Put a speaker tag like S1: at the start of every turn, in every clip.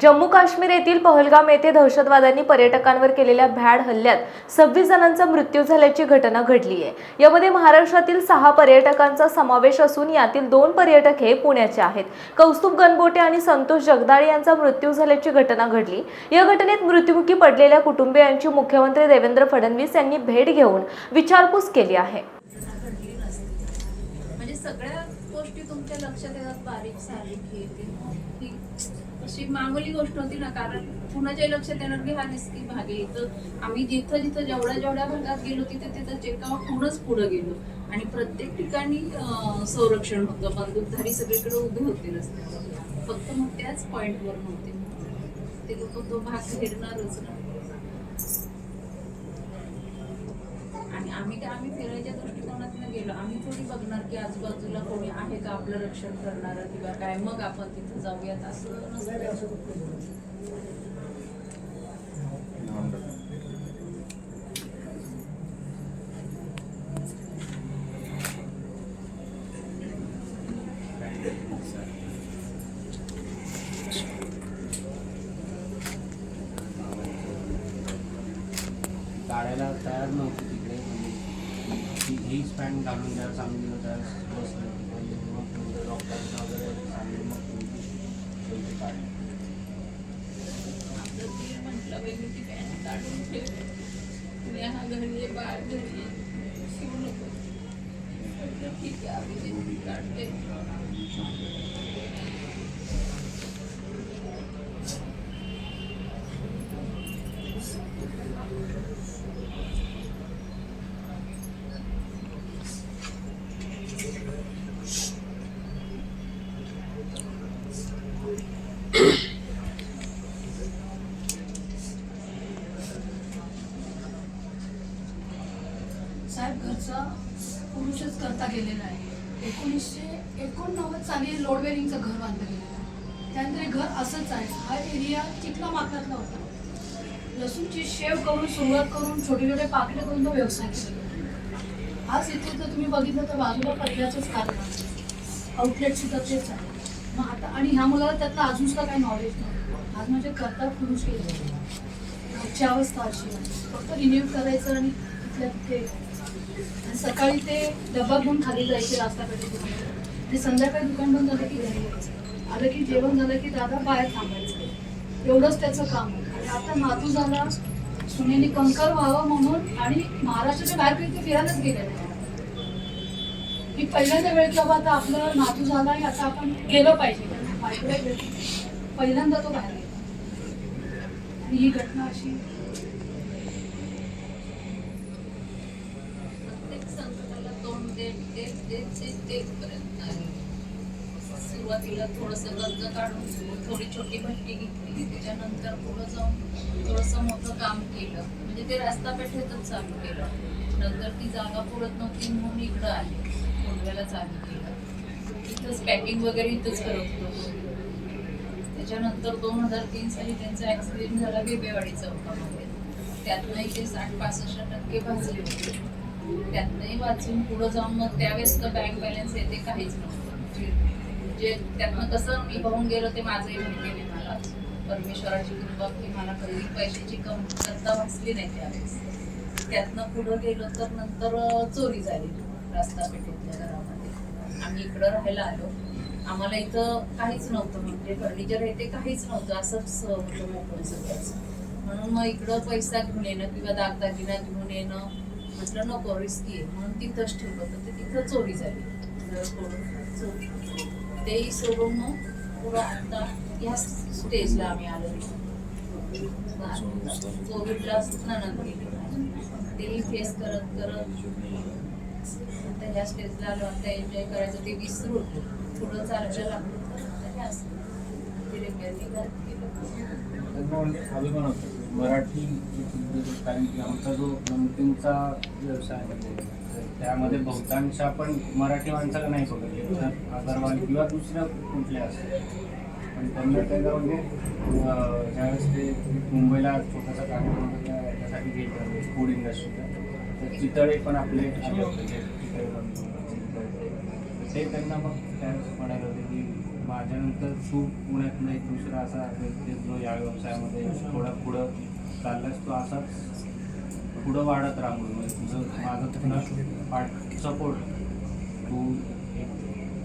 S1: जम्मू काश्मीर येथील पहलगाम येथे दहशतवाद्यांनी पर्यटकांवर केलेल्या भ्याड हल्ल्यात सव्वीस जणांचा मृत्यू झाल्याची घटना घडली आहे यामध्ये महाराष्ट्रातील सहा पर्यटकांचा समावेश असून यातील दोन पर्यटक हे पुण्याचे आहेत. कौस्तुभ गणबोटे आणि संतोष जगदाळे यांचा मृत्यू झाल्याची घटना घडली. या घटनेत मृत्युमुखी पडलेल्या कुटुंबियांची मुख्यमंत्री देवेंद्र फडणवीस यांनी भेट घेऊन विचारपूस केली आहे.
S2: म्हणजे तुमच्या लक्षात येतात बारीक सारीक हे ते. अशी मामूली गोष्ट होती ना कारण कुणाच्याही लक्षात येणार की हा रिस्की भाग आहे. तर आम्ही जिथं जिथं जेवढ्या जेवढ्या भागात गेलो तिथे तिथं चेकआउट होऊनच पुढं गेलो. आणि प्रत्येक ठिकाणी संरक्षण होतं. बंदूकधारी सगळीकडे उभे होते रस्त्यावर. फक्त मग त्याच पॉईंटवर नव्हते. ते लोक तो भाग घेरणारच ना आणि आम्ही काय आम्ही फिरायच्या दृष्टिकोनातून गेलो. आम्ही थोडी बघणार की आजूबाजूला कोणी आहे का आपलं रक्षण करणार किंवा काय? मग आपण तिथं जाऊयात असं नसतं
S3: काढायला तयार नव्हती तिकडे. म्हणजे ती हीच पॅन्ट घालून द्या सांगितलं तर बसलं म्हणजे मग तुमचं डॉक्टरचं वगैरे सांगितलं मग तुमची शेवटी काढली
S2: आपलं ते म्हटलं बाई मी ती पॅन्ट काढून ठेवली नेहा घरी आहे, बाळ घरी आहे, शिवू नको म्हटलं ठीक आहे आम्ही ते काढते
S4: साहेब घरचा पुरुषच करता गेलेला आहे. एकोणीसशे एकोणनव्वद साली लोड बेरिंगचं घर बांधलं गेलेलं आहे. त्यानंतर हे घर असंच आहे. हा एरिया चिखला मातातला होता. लसूणची शेव करून सुरुवात करून छोटे छोटे पाकिटे करून तो व्यवसाय केला. आज इथे जर तुम्ही बघितलं तर बाजूला पत्र्याचंच कारण आहे. आउटलेट सुद्धा तेच आहे. मग आता आणि ह्या मुलाला त्यातलं अजून सुद्धा काही नॉलेज नाही. आज म्हणजे करता पुरुष गेले. घरची अवस्था अशी आहे. फक्त रिन्यू करायचं आणि तिथल्या तिथे सकाळी ते डबा घेऊन खाली जायचे रास्ता पेठेत आणि संध्याकाळी दुकान बंद झालं की घरी यायचं. आलं की जेवण झालं की दादा बाहेर थांबायचं. एवढंच त्याचं काम. आहे आणि आता नातू झाला सुनेने कंकर व्हावं म्हणून आणि महाराष्ट्राच्या बाहेर कधी ते फिरायलाच गेले मी पहिल्यांदा वेळ की बाबा आता आपलं नातू झाला आणि आता आपण गेलं पाहिजे. पहिल्यांदा तो बाहेर आणि ही घटना अशी
S2: प्रत्येक संकटाला तोंड देत देत देत पर्यंत सुरुवातीला थोडंसं कर्ज काढून थोडी छोटी भट्टी घेतली. त्याच्यानंतर पुढं जाऊन थोडंसं मोठं काम केलं. म्हणजे ते रस्ता पेठेतच चालू केलं. नंतर ती जागा पुरत नव्हती म्हणून इकडं आले. कोंडव्याला चालू केलं. इथंच पॅकिंग वगैरे इथंच करत होतो. त्याच्यानंतर दोन हजार तीन साली त्यांचा ॲक्सिडेंट झाला बेबेवाडी चौकामध्ये त्यातनंही ते साठ पासष्ट टक्के भाजले होते. त्यातनंही वाचून पुढं जाऊन मग त्यावेळेस तर बँक बॅलन्स येते काहीच नव्हतं. जे- त्यातनं कसं मी पाहून गेलो ते माझंही माहिती मला. परमेश्वराची कृपा की मला कधी पैशाची कमतरता भासली नाही त्यावेळेस. त्यातनं पुढं गेलो तर नंतर चोरी झाली. रस्ता पेठेतल्या घरामध्ये. आम्ही इकडं राहायला आलो. आम्हाला इथं काहीच नव्हतं म्हणजे फर्निचर हे ते काहीच नव्हतं. असंच होतं मोकळं सगळ्याचं. म्हणून मग इकडं पैसा घेऊन येणं किंवा दागदागिना घेऊन येणं म्हटलं नको रिस्की आहे म्हणून तिथंच ठेवलं. होतं ते तिथं चोरी झाली. चोरी. तेही सोडून मग पुढं आता ह्या स्टेजला आम्ही आलो. कोविडला ननद गेली तेही फेस करत करत आता ह्या स्टेजला आलो. आता एन्जॉय करायचं ते विसरून पुढं चालायला लागलो तर आता हे
S3: होतो? मराठी कारण की आमचा जो नमकीनचा व्यवसाय आहे त्यामध्ये बहुतांश आपण मराठी माणसाला नाही बघत. अगरवाल किंवा दुसऱ्या कुठल्या असतात पण त्यांना त्याला म्हणजे ज्यावेळेस ते मुंबईला छोटासा कार्यक्रम त्यासाठी गेले होते फूड इंडस्ट्रीला तर चितळे पण आपले चितळे ते त्यांना मग त्यावेळेस म्हणायला होते की माझ्यानंतर तू पुण्यात नाही दुसरा असा व्यक्ती जो या व्यवसायामध्ये थोडा पुढं चाललास तो असाच पुढं वाढत राहा म्हणून म्हणजे तुझं माझं तुला पाठ सपोर्ट तू एक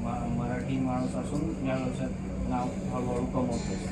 S3: मा- मराठी माणूस असून या व्यवसायात नाव हळूहळू कमवतोस.